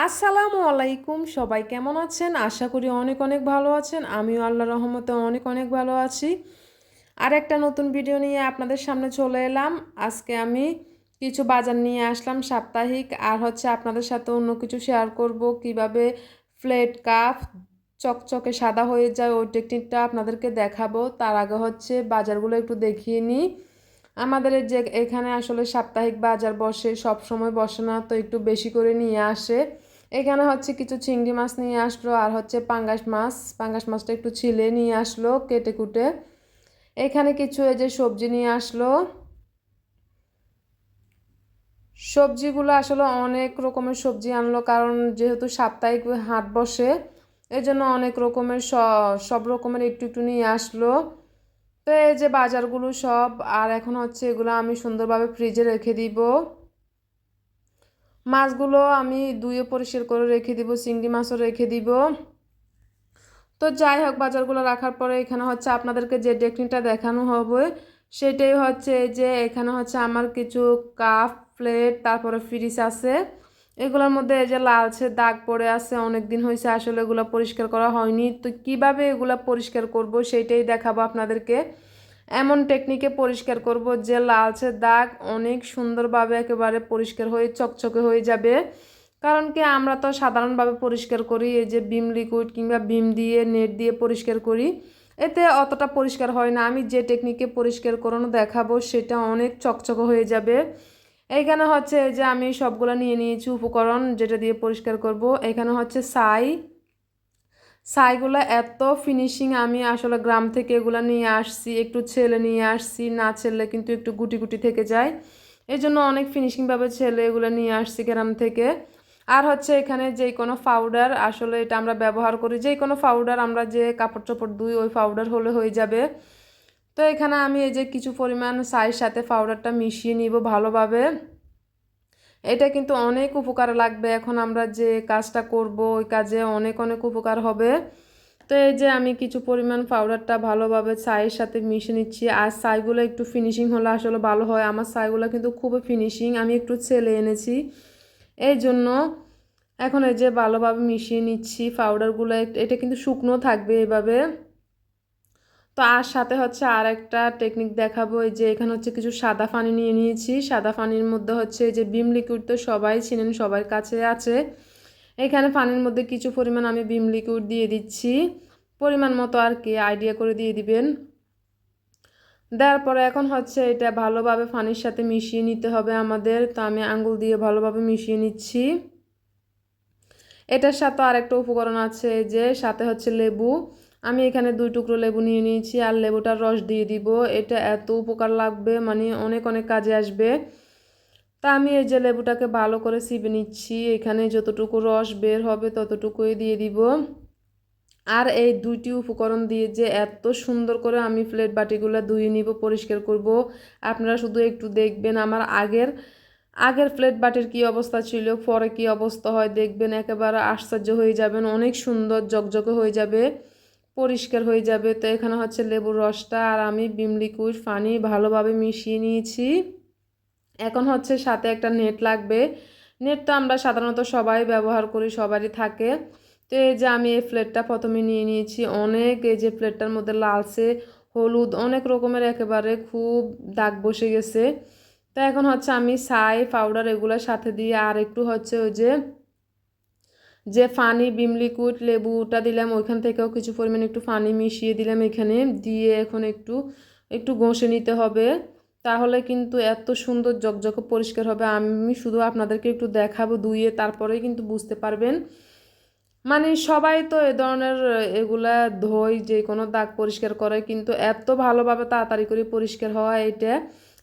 আসসালামু আলাইকুম, সবাই কেমন আছেন? আশা করি অনেক অনেক ভালো আছেন। আমিও আল্লাহ রহমতে অনেক অনেক ভালো আছি। আর একটা নতুন ভিডিও নিয়ে আপনাদের সামনে চলে এলাম। আজকে আমি কিছু বাজার নিয়ে আসলাম সাপ্তাহিক, আর হচ্ছে আপনাদের সাথে অন্য কিছু শেয়ার করব। কীভাবে ফ্লেট কাপ চকচকে সাদা হয়ে যায়, ওই টেকনিকটা আপনাদেরকে দেখাবো। তার আগে হচ্ছে বাজারগুলো একটু দেখিয়ে নিই। আমাদের যে এখানে আসলে সাপ্তাহিক বাজার বসে, সব সময় বসে না, তো একটু বেশি করে নিয়ে আসে। এখানে হচ্ছে কিছু চিংড়ি মাছ নিয়ে আসলো, আর হচ্ছে পাঙ্গাস মাছ। পাঙ্গাস মাছটা একটু ছিলে নিয়ে আসলো, কেটে কুটে। এখানে কিছু এই যে সবজি নিয়ে আসলো। সবজিগুলো আসলে অনেক রকমের সবজি আনলো, কারণ যেহেতু সাপ্তাহিক হাট বসে এই জন্য অনেক রকমের সব রকমের একটু একটু নিয়ে আসলো। তো এই যে বাজারগুলো সব, আর এখন হচ্ছে এগুলো আমি সুন্দরভাবে ফ্রিজে রেখে দিব। মাছগুলো আমি দুইও পরিষ্কার করে রেখে দিব, চিংড়ি মাছও রেখে দিব। তো যাই হোক, বাজারগুলো রাখার পরে এখানে হচ্ছে আপনাদেরকে যে টেকনিকটা দেখানো হবে, সেটাই হচ্ছে যে এখানে হচ্ছে আমার কিছু কাপ প্লেট তারপরে ফ্রিজ আছে। এগুলোর মধ্যে এই যে লালচে দাগ পড়ে আছে অনেক দিন হয়েছে আসলে এগুলো পরিষ্কার করা হয়নি। তো কীভাবে এগুলো পরিষ্কার করব সেইটাই দেখাবো আপনাদেরকে। এমন টেকনিকে পরিষ্কার করব যে লালচে দাগ অনেক সুন্দরভাবে একেবারে পরিষ্কার হয়ে চকচকে হয়ে যাবে। কারণ কি, আমরা তো সাধারণভাবে পরিষ্কার করি, এই যে বিম লিকুইড কিংবা বিম দিয়ে নেট দিয়ে পরিষ্কার করি। এতে অতটা পরিষ্কার হয় না। আমি যে টেকনিকে পরিষ্কার করানো দেখাবো, সেটা অনেক চকচকে হয়ে যাবে। এইখানে হচ্ছে যে আমি সবগুলো নিয়ে নিয়েছি উপকরণ যেটা দিয়ে পরিষ্কার করব। এখানে হচ্ছে সাই ছাইগুলো এত ফিনিশিং আমি আসলে গ্রাম থেকে এগুলো নিয়ে আসছি, একটু ছেলে নিয়ে আসছি, না ছেলে কিন্তু একটু গুটি গুটি থেকে যায়। এই জন্য অনেক ফিনিশিংভাবে ছেলে এগুলো নিয়ে আসছি গ্রাম থেকে। আর হচ্ছে এখানে যে কোনো পাউডার আসলে এটা আমরা ব্যবহার করি, যে কোনো পাউডার আমরা যে কাপড় চোপড় দুই ওই পাউডার হলে হয়ে যাবে। তো এখানে আমি এই যে কিছু পরিমাণ সাইজ সাথে পাউডারটা মিশিয়ে নিব ভালোভাবে। এটা কিন্তু অনেক উপকার লাগবে। এখন আমরা যে কাজটা করব, ওই কাজে অনেক অনেক উপকার হবে। তো এই যে আমি কিছু পরিমাণ পাউডারটা ভালোভাবে চায়ের সাথে মিশে নিচ্ছি। আর ছাইগুলো একটু ফিনিশিং হলে আসলে ভালো হয়। আমার ছাইগুলো কিন্তু খুবই ফিনিশিং আমি একটু ছেলে এনেছি। এই জন্য এখন এই যে ভালোভাবে মিশিয়ে নিচ্ছি পাউডারগুলো এটা কিন্তু শুকনো থাকবে এভাবে। তো আর সাথে হচ্ছে আর একটা টেকনিক দেখাবো, এই যে এখানে হচ্ছে কিছু সাদা পানি নিয়ে নিয়েছি। সাদা পানির মধ্যে হচ্ছে যে বিম লিকুইড তো সবাই চিনেন, সবার কাছে আছে। এখানে পানির মধ্যে কিছু পরিমাণ আমি বিম লিকুইড দিয়ে দিচ্ছি। পরিমাণ মতো আর কি আইডিয়া করে দিয়ে দিবেন। দেওয়ার পরে এখন হচ্ছে এটা ভালোভাবে পানির সাথে মিশিয়ে নিতে হবে আমাদের। তো আমি আঙ্গুল দিয়ে ভালোভাবে মিশিয়ে নিচ্ছি। এটার সাথে আরেকটা উপকরণ আছে যে সাথে হচ্ছে লেবু। আমি এখানে দুই টুকরো লেবু নিয়ে নিয়েছি আর লেবুটার রস দিয়ে দিব। এটা এত উপকার লাগবে মানে অনেক অনেক কাজে আসবে। তা আমি এই যে লেবুটাকে ভালো করে সিবে নিচ্ছি, এখানে যতটুকু রস বের হবে ততটুকুই দিয়ে দিব। আর এই দুইটি উপকরণ দিয়ে যে এত সুন্দর করে আমি প্লেট বাটিগুলো ধুয়ে নিব, পরিষ্কার করব। আপনারা শুধু একটু দেখবেন আমার আগের আগের প্লেট বাটির কি অবস্থা ছিল, পরে কি অবস্থা হয় দেখবেন, একেবারে আশ্চর্য হয়ে যাবেন, অনেক সুন্দর জকজকে হয়ে যাবে। পরিষ্কার হয়ে যাবে। তো এখানে হচ্ছে লেবুর রসটা আর আমি বিম লিকুইড পানি ভালোভাবে মিশিয়ে নিয়েছি। এখন হচ্ছে সাথে একটা নেট লাগবে। নেট তো আমরা সাধারণত সবাই ব্যবহার করি, সবারই থাকে। তো এই যে আমি এই প্লেটটা প্রথমে নিয়ে নিয়েছি। অনেক এই যে প্লেটটার মধ্যে লালচে, হলুদ অনেক রকমের একেবারে খুব দাগ বসে গেছে। তো এখন হচ্ছে আমি ছাই, পাউডার এগুলোর সাথে দিয়ে আর একটু হচ্ছে ওই যে যে ফানি বিম লিকুইড লেবুটা দিলাম, ওইখান থেকেও কিছু পরিমাণে একটু ফানি মিশিয়ে দিলাম এখানে। দিয়ে এখন একটু একটু ঘষে নিতে হবে। তাহলে কিন্তু এত সুন্দর জকজকে পরিষ্কার হবে। আমি শুধু আপনাদেরকে একটু দেখাবো দুইয়ে তারপরেই কিন্তু বুঝতে পারবেন। মানে সবাই তো এ ধরনের, এগুলা ধোয় যে কোনো দাগ পরিষ্কার করে, কিন্তু এত ভালোভাবে তাড়াতাড়ি করে পরিষ্কার হওয়া এটা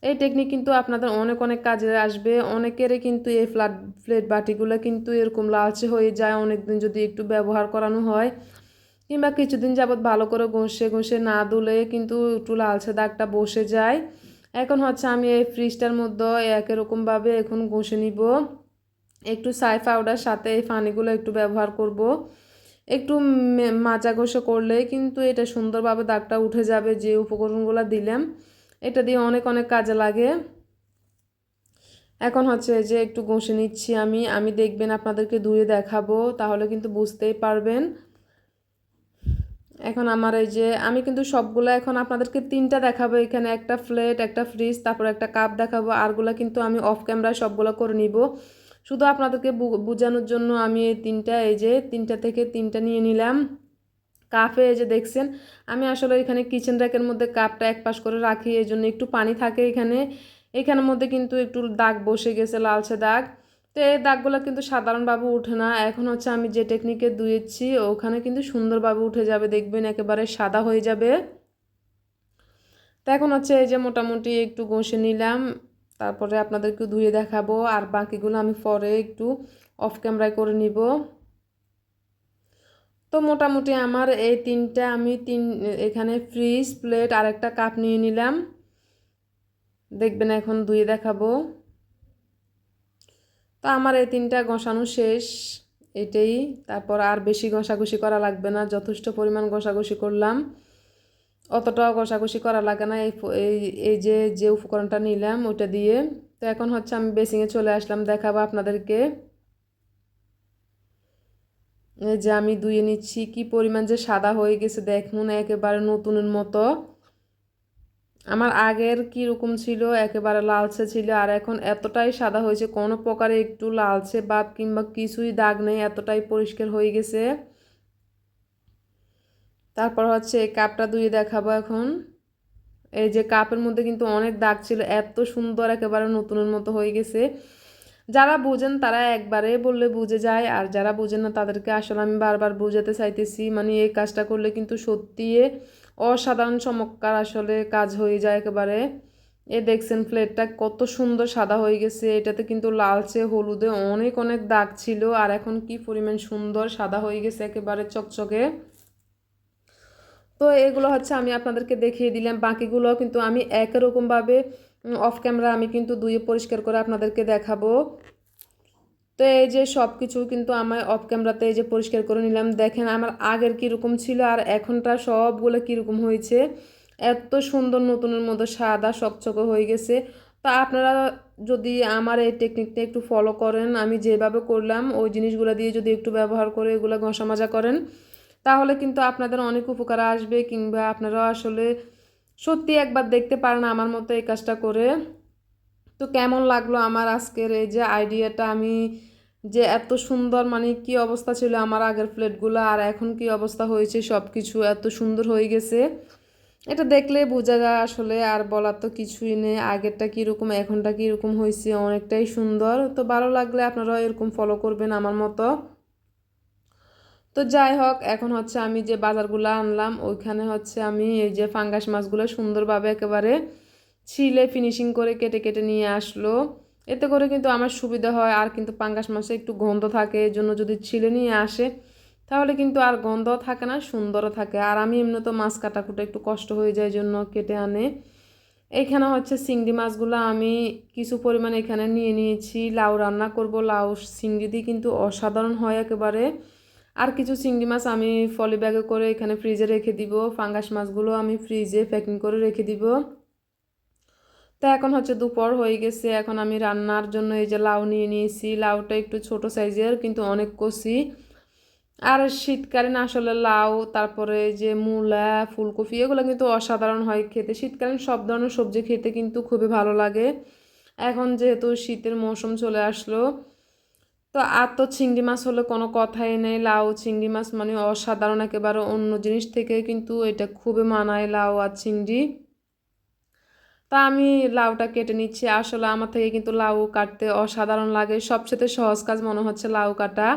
এই টেকনিক কিন্তু আপনাদের অনেক অনেক কাজে আসবে। অনেকেরই কিন্তু এই ফ্ল্যাট প্লেট বাটিগুলো কিন্তু এরকম লালচে হয়ে যায়। অনেক দিন যদি একটু ব্যবহার করানো হয়, কিংবা কিছুদিন যাবৎ ভালো করে ঘষে ঘষে না ধুলে কিন্তু একটু লালচে দাগটা বসে যায়। এখন হচ্ছে আমি এই ফ্রিজটার মধ্যে একই রকমভাবে এখন ঘষে নিব। একটু সাই পাউডার সাথে এই পানিগুলো একটু ব্যবহার করব। একটু মাজা ঘষে করলে কিন্তু এটা সুন্দরভাবে দাগটা উঠে যাবে, যে উপকরণগুলো দিলাম। এটা দিয়ে অনেক অনেক কাজে লাগে। এখন হচ্ছে যে একটু ঘষে নিচ্ছি আমি। আমি দেখবেন আপনাদেরকে ধুয়ে দেখাবো, তাহলে কিন্তু বুঝতেই পারবেন। এখন আমার এই যে, আমি কিন্তু সবগুলো এখন আপনাদেরকে তিনটা দেখাবো। এখানে একটা প্লেট একটা ফ্রিজ তারপর একটা কাপ দেখাবো। আরগুলো কিন্তু আমি অফ ক্যামেরায় সবগুলো করে নিব। শুধু আপনাদেরকে বোঝানোর জন্য আমি এই তিনটা, এই যে তিনটা থেকে তিনটা নিয়ে নিলাম। কাপে এই যে দেখছেন, আমি আসলে এখানে কিচেন র্যাকের মধ্যে কাপটা এক পাশ করে রাখি, এই জন্য একটু পানি থাকে এখানে। এখানের মধ্যে কিন্তু একটু দাগ বসে গেছে, লালচে দাগ। তো এই দাগগুলো কিন্তু সাধারণভাবে উঠে না। এখন হচ্ছে আমি যে টেকনিকে ধুয়েছি, ওখানে কিন্তু সুন্দরভাবে উঠে যাবে, দেখবেন একেবারে সাদা হয়ে যাবে। তো এখন হচ্ছে এই যে মোটামুটি একটু ঘষে নিলাম, তারপরে আপনাদেরকে ধুয়ে দেখাবো, আর বাকিগুলো আমি পরে একটু অফ ক্যামেরায় করে নিব। তো মোটামুটি আমার এই তিনটা আমি তিন, এখানে ফ্রিজ প্লেট আর একটা কাপ নিয়ে নিলাম। দেখবেন এখন ধুয়ে দেখাবো। তো আমার এই তিনটা ঘষানো শেষ, এটাই। তারপর আর বেশি ঘষাঘষি করা লাগবে না, যথেষ্ট পরিমাণ ঘষাঘষি করলাম। অতটাও ঘষাঘষি করা লাগে না, এই এই যে যে উপকরণটা নিলাম ওইটা দিয়ে। তো এখন হচ্ছে আমি বেসিংয়ে চলে আসলাম, দেখাবো আপনাদেরকে। যে আমি ধুয়ে নিচ্ছি, কি পরিমাণ যে সাদা হয়ে গেছে দেখুন একেবারে নতুনের মতো। আমার আগের কীরকম ছিল, একেবারে লালচে ছিল, আর এখন এতটাই সাদা হয়েছে, কোনো প্রকারে একটু লালচে বা কিংবা কিছুই দাগ নেই, এতটাই পরিষ্কার হয়ে গেছে। তারপর হচ্ছে এই কাপটা ধুয়ে দেখাবো এখন। এই যে কাপের মধ্যে কিন্তু অনেক দাগ ছিল, এত সুন্দর একেবারে নতুনের মতো হয়ে গেছে। যারা বুঝেন তারা একবারে বললে বুঝে যায়, আর যারা বুঝেন না তাদেরকে আসলে আমি বারবার বুঝাতে চাইতেছি। মানে এই কাজটা করলে কিন্তু সত্যি অসাধারণ চমৎকার আসলে কাজ হয়ে যায় একেবারে। এ দেখছেন প্লেটটা কত সুন্দর সাদা হয়ে গেছে। এটাতে কিন্তু লালচে, হলুদে অনেক অনেক দাগ ছিল, আর এখন কি পরিমাণ সুন্দর সাদা হয়ে গেছে একেবারে চকচকে। তো এগুলো হচ্ছে আমি আপনাদেরকে দেখিয়ে দিলাম। বাকিগুলো কিন্তু আমি একরকমভাবে অফ ক্যামেরা আমি কিন্তু দুয়ে পরিষ্কার করে আপনাদেরকে দেখাবো। তো এই যে সব কিছু কিন্তু আমার অফ ক্যামেরাতে এই যে পরিষ্কার করে নিলাম। দেখেন আমার আগের কীরকম ছিল আর এখনটা সবগুলো কীরকম হয়েছে। এত সুন্দর নতুনের মধ্যে সাদা চকচকে হয়ে গেছে। তা আপনারা যদি আমার এই টেকনিকটা একটু ফলো করেন, আমি যেভাবে করলাম, ওই জিনিসগুলো দিয়ে যদি একটু ব্যবহার করে এগুলো ঘষা মাজা করেন, তাহলে কিন্তু আপনাদের অনেক উপকার আসবে কিংবা আপনারা আসলে সত্যি একবার দেখতে পারেন আমার মতো এই কাজটা করে। তো কেমন লাগল আমার আজকের এই যে আইডিয়াটা আমি যে এত সুন্দর মানে কি অবস্থা ছিল আমার আগের প্লেটগুলো আর এখন কি অবস্থা হয়েছে সব কিছু এত সুন্দর হয়ে গেছে। এটা দেখলে বোঝা যায় আসলে আর বলার তো কিছুই নেই। আগেরটা কীরকম, এখনটা কীরকম হয়েছে, অনেকটাই সুন্দর। তো ভালো লাগলে আপনারা এরকম ফলো করবেন আমার মতো। তো যাই হোক, এখন হচ্ছে আমি যে বাজারগুলো আনলাম, ওইখানে হচ্ছে আমি এই যে ফাঙ্গাস মাছগুলো সুন্দরভাবে একেবারে ছিলে ফিনিশিং করে কেটে কেটে নিয়ে আসলো। এতে করে কিন্তু আমার সুবিধা হয়, আর কিন্তু পাঙ্গাস মাছে একটু গন্ধ থাকে এই জন্য যদি ছিলে নিয়ে আসে, তাহলে কিন্তু আর গন্ধ থাকে না, সুন্দরও থাকে। আর আমি এমনি তো মাছ কাটা কাটাকুটা একটু কষ্ট হয়ে যায় জন্য কেটে আনে। এইখানে হচ্ছে চিংড়ি মাছগুলো আমি কিছু পরিমাণে এখানে নিয়ে নিয়েছি। লাউ রান্না করব, লাউ চিংড়ি দিয়ে কিন্তু অসাধারণ হয় একেবারে। আর কিছু চিংড়ি মাছ আমি ফলি ব্যাগে করে এখানে ফ্রিজে রেখে দিব। ফাঙ্গাস মাছগুলো আমি ফ্রিজে প্যাকিং করে রেখে দিব। তো এখন হচ্ছে দুপুর হয়ে গেছে। এখন আমি রান্নার জন্য এই যে লাউ নিয়ে নিয়েছি। লাউটা একটু ছোট সাইজের, কিন্তু অনেক কষি। আর শীতকালীন আসলে লাউ, তারপরে যে মূলা, ফুলকপি, এগুলো কিন্তু অসাধারণ হয় খেতে। শীতকালীন সব ধরনের সবজি খেতে কিন্তু খুবই ভালো লাগে। এখন যেহেতু শীতের মৌসুম চলে আসলো তো আর তো চিংড়ি মাছ হলে কোনো কথাই নেই। লাউ, চিংড়ি মাছ মানে অসাধারণ একেবারে অন্য জিনিস থেকে কিন্তু এটা খুবই মানায় লাউ আর চিংড়ি। তা আমি লাউটা কেটে নিচ্ছি। আসলে আমার থেকে কিন্তু লাউ কাটতে অসাধারণ লাগে। সবচেয়ে সহজ কাজ মনে হচ্ছে লাউ কাটা।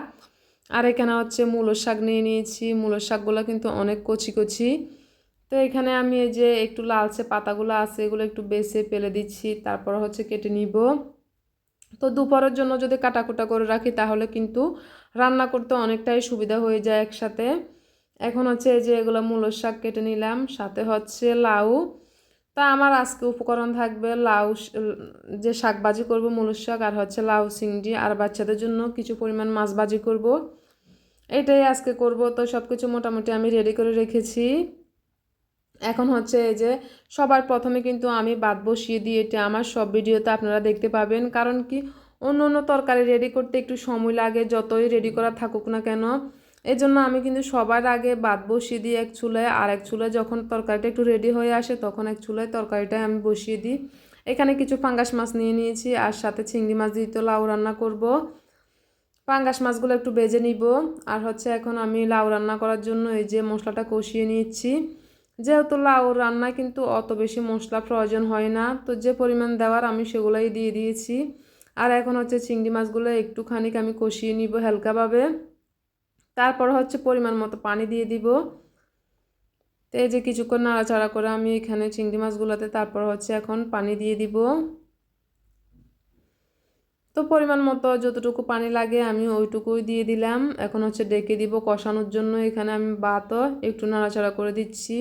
আর এখানে হচ্ছে মূলো শাক নিয়ে নিয়েছি। মূলো শাকগুলো কিন্তু অনেক কচি কচি। তো এখানে আমি এই যে একটু লালচে পাতাগুলো আছে, এগুলো একটু বেছে ফেলে দিচ্ছি। তারপর হচ্ছে কেটে নিব। তো দুপুরের জন্য যদি কাটাকুটা করে রাখি, তাহলে কিন্তু রান্না করতে অনেকটাই সুবিধা হয়ে যায় একসাথে। এখন হচ্ছে যে এগুলো মূলো শাক কেটে নিলাম, সাথে হচ্ছে লাউ। তা আমার আজকে উপকরণ থাকবে লাউ যে শাক ভাজি করব, মূলর শাক, আর হচ্ছে লাউ চিংড়ি আর বাচ্চাদের জন্য কিছু পরিমাণ মাছ ভাজি করব। এটাই আজকে করব। তো সব কিছু মোটামুটি আমি রেডি করে রেখেছি। এখন হচ্ছে এই যে সবার প্রথমে কিন্তু আমি বাদ বসিয়ে দিই এটা, আমার সব ভিডিওতে আপনারা দেখতে পাবেন। কারণ কি অন্য অন্য তরকারি রেডি করতে একটু সময় লাগে, যতই রেডি করা থাকুক না কেন। এই জন্য আমি কিন্তু সবার আগে বাদ বসিয়ে দিই এক চুলায়, আর এক চুলায় যখন তরকারিটা একটু রেডি হয়ে আসে তখন এক চুলায় তরকারিটা আমি বসিয়ে দিই। এখানে কিছু পাঙ্গাস মাছ নিয়ে নিয়েছি, আর সাথে চিংড়ি মাছ দিয়ে তো লাউ রান্না করব। পাঙ্গাস মাছগুলো একটু বেজে নিব, আর হচ্ছে এখন আমি লাউ রান্না করার জন্য এই যে মশলাটা কষিয়ে নিচ্ছি। যেহেতু লাউ রান্না কিন্তু অত বেশি মশলা প্রয়োজন হয় না, তো যে পরিমাণ দেওয়ার আমি সেগুলোই দিয়ে দিয়েছি। আর এখন হচ্ছে চিংড়ি মাছগুলো একটুখানি আমি কষিয়ে নিব হালকাভাবে। তারপর হচ্ছে পরিমাণ মতো পানি দিয়ে দিব। তো এই যে কিছুক্ষণ নাড়াচাড়া করে আমি এখানে চিংড়ি মাছগুলোতে তারপর হচ্ছে এখন পানি দিয়ে দিব। তো পরিমাণ মতো যতটুকু পানি লাগে আমি ওইটুকুই দিয়ে দিলাম। এখন হচ্ছে ডেকে দিব কষানোর জন্য। এখানে আমি বাতও একটু নাড়াচাড়া করে দিচ্ছি।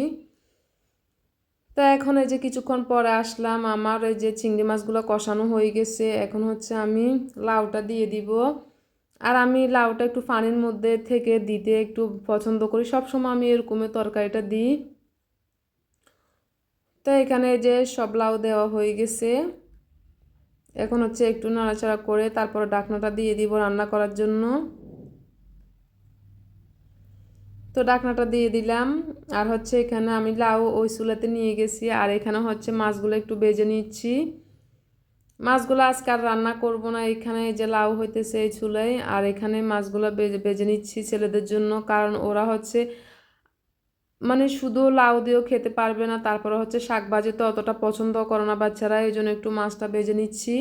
তো এখন এই যে কিছুক্ষণ পরে আসলাম, আমার এই যে চিংড়ি মাছগুলো কষানো হয়ে গেছে। এখন হচ্ছে আমি লাউটা দিয়ে দিব। আর আমি লাউটা একটু পানির মধ্যে থেকে দিতে একটু পছন্দ করি। সবসময় আমি এরকমের তরকারিটা দিই। তো এখানে যে সব লাউ দেওয়া হয়ে গেছে। এখন হচ্ছে একটু নাড়াচাড়া করে তারপর ডাকনাটা দিয়ে দিব রান্না করার জন্য। তো ডাকনাটা দিয়ে দিলাম। আর হচ্ছে এখানে আমি লাউ ওই চুলাতে নিয়ে গেছি। আর এখানে হচ্ছে মাছগুলো একটু বেজে নিচ্ছি। মাছগুলো আজকে আর রান্না করব না। এখানে যে লাউ হইতেছে এই চুলায়। আর এখানে মাছগুলো বেজে বেজে নিচ্ছি ছেলেদের জন্য। কারণ ওরা হচ্ছে মানে শুধু লাউ দিয়েও খেতে পারবে না। তারপরে হচ্ছে শাক ভাজি তো অতটা পছন্দ করে না বাচ্চারা। এই জন্য একটু মাছটা বেজে নিচ্ছি।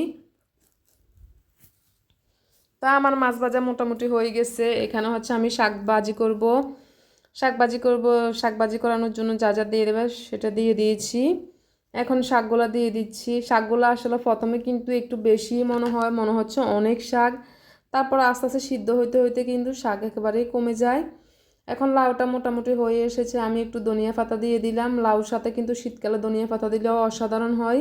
তা আমার মাছ ভাজা মোটামুটি হয়ে গেছে। এখানে হচ্ছে আমি শাক ভাজি করব। শাক ভাজি করব শাক ভাজি করানোর জন্য যা যা দিয়ে দেবে সেটা দিয়ে দিয়েছি। এখন শাকগুলো দিয়ে দিচ্ছি। শাকগুলো আসলে প্রথমে কিন্তু একটু বেশি মনে হয়, মনে হচ্ছে অনেক শাক। তারপর আস্তে আস্তে সিদ্ধ হইতে হইতে কিন্তু শাক একেবারেই কমে যায়। এখন লাউটা মোটামুটি হয়ে এসেছে। আমি একটু ধনিয়া পাতা দিয়ে দিলাম। লাউর সাথে কিন্তু শীতকালে ধনিয়া পাতা দিলেও অসাধারণ হয়।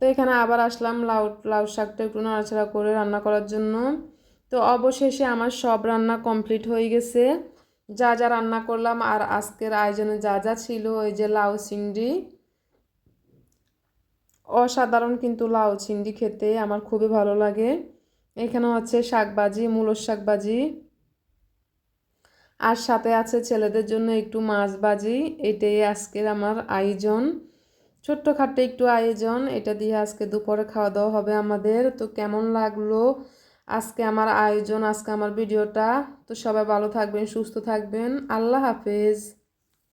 তো এখানে আবার আসলাম লাউ লাউ শাকটা একটু নাড়াচাড়া করে রান্না করার জন্য। তো অবশেষে আমার সব রান্না কমপ্লিট হয়ে গেছে। যা যা রান্না করলাম আর আজকের আয়োজনে যা যা ছিল ওই যে লাউ চিংড়ি। অসাধারণ কিন্তু লাউ চিংড়ি খেতে, আমার খুবই ভালো লাগে। এখানে হচ্ছে শাকবাজি মূলর শাকবাজি। আর সাথে আছে ছেলেদের জন্য একটু মাছ বাজি এটাই আজকের আমার আয়োজন। ছোট্ট ছোট্টখাট্টো একটু আয়োজন, এটা দিয়ে আজকে দুপুরে খাওয়া দাওয়া হবে আমাদের। তো কেমন লাগল? আজকে আমার আয়োজন আজকে আমার ভিডিওটা। তো সবাই ভালো থাকবেন সুস্থ থাকবেন। আল্লাহ হাফেজ।